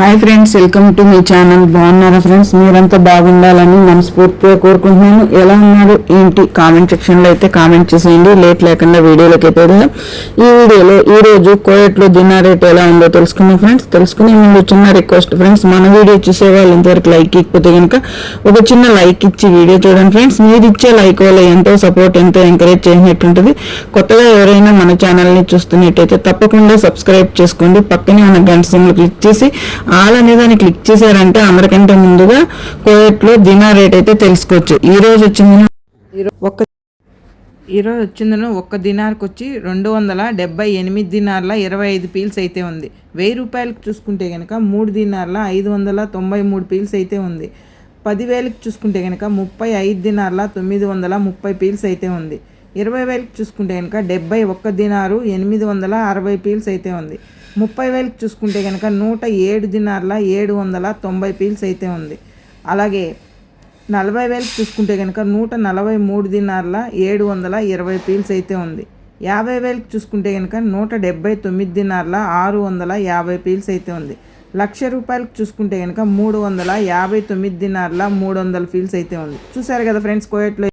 Hi friends welcome to మీ channel బాగున్నారా friends మీరంతా బాగుండాలని మనస్ఫూర్తిగా కోరుకుంటున్నాను. ఎలా ఉన్నారు? ఏంటి? కామెంట్ సెక్షన్లో అయితే కామెంట్ చేసేయండి. లేట్ లేకుండా వీడియోలోకి అయితే ఈ వీడియోలో ఈ రోజు కోయట్లో డిన్నర్ రేట్ ఎలా ఉందో తెలుసుకుందాం ఫ్రెండ్స్ తెలుసుకునే ముందు చిన్న రిక్వెస్ట్ ఫ్రెండ్స్ మన వీడియో చూసే వాళ్ళు ఇంతవరకు లైక్ ఇకపోతే కనుక ఒక చిన్న లైక్ ఇచ్చి వీడియో చూడండి ఫ్రెండ్స్ మీరు ఇచ్చే లైక్ వల్ల ఎంతో సపోర్ట్ ఎంతో ఎంకరేజ్ చేసినట్టుంటుంది కొత్తగా ఎవరైనా మన ఛానల్ని చూస్తున్నట్టయితే తప్పకుండా సబ్స్క్రైబ్ చేసుకోండి. పక్కనే ఉన్న గంట సింబల్ క్లిక్ చేసి ఆల్ అనే దాన్ని క్లిక్ చేశారంటే అందరికంటే ముందుగా కోయట్లో దినా రేట్ అయితే తెలుసుకోవచ్చు. ఈ రోజు వచ్చింది ఒక్క ఈరోజు వచ్చిందను ఒక్క దినార్కి వచ్చి రెండు వందల డెబ్బై ఎనిమిది దినార్ల ఇరవై ఐదు పీల్స్ అయితే ఉంది. వెయ్యి రూపాయలకి చూసుకుంటే కనుక మూడు దినార్ల ఐదు వందల తొంభై మూడు పీల్స్ అయితే ఉంది. పదివేలకి చూసుకుంటే కనుక ముప్పై ఐదు దినార్ల తొమ్మిది వందల ముప్పై పీల్స్ అయితే ఉంది. ఇరవై వేలకి చూసుకుంటే కనుక డెబ్బై ఒక్క దినారు ఎనిమిది వందల అరవై పీల్స్ అయితే ఉంది. ముప్పై వేలకు చూసుకుంటే కనుక నూట ఏడు దినార్ల ఏడు వందల తొంభై పీల్స్ అయితే ఉంది. అలాగే నలభై వేలకు చూసుకుంటే కనుక నూట నలభై మూడు దినార్ల ఏడు వందల ఇరవై పీల్స్ అయితే ఉంది. యాభై వేలకు చూసుకుంటే కనుక నూట డెబ్బై తొమ్మిది దినార్ల ఆరు వందల యాభై పీల్స్ అయితే ఉంది. లక్ష రూపాయలకు చూసుకుంటే కనుక మూడు వందల యాభై తొమ్మిది దినార్ల మూడు వందల ఫీల్స్ అయితే ఉంది. చూసారు కదా ఫ్రెండ్స్ కోయట్లో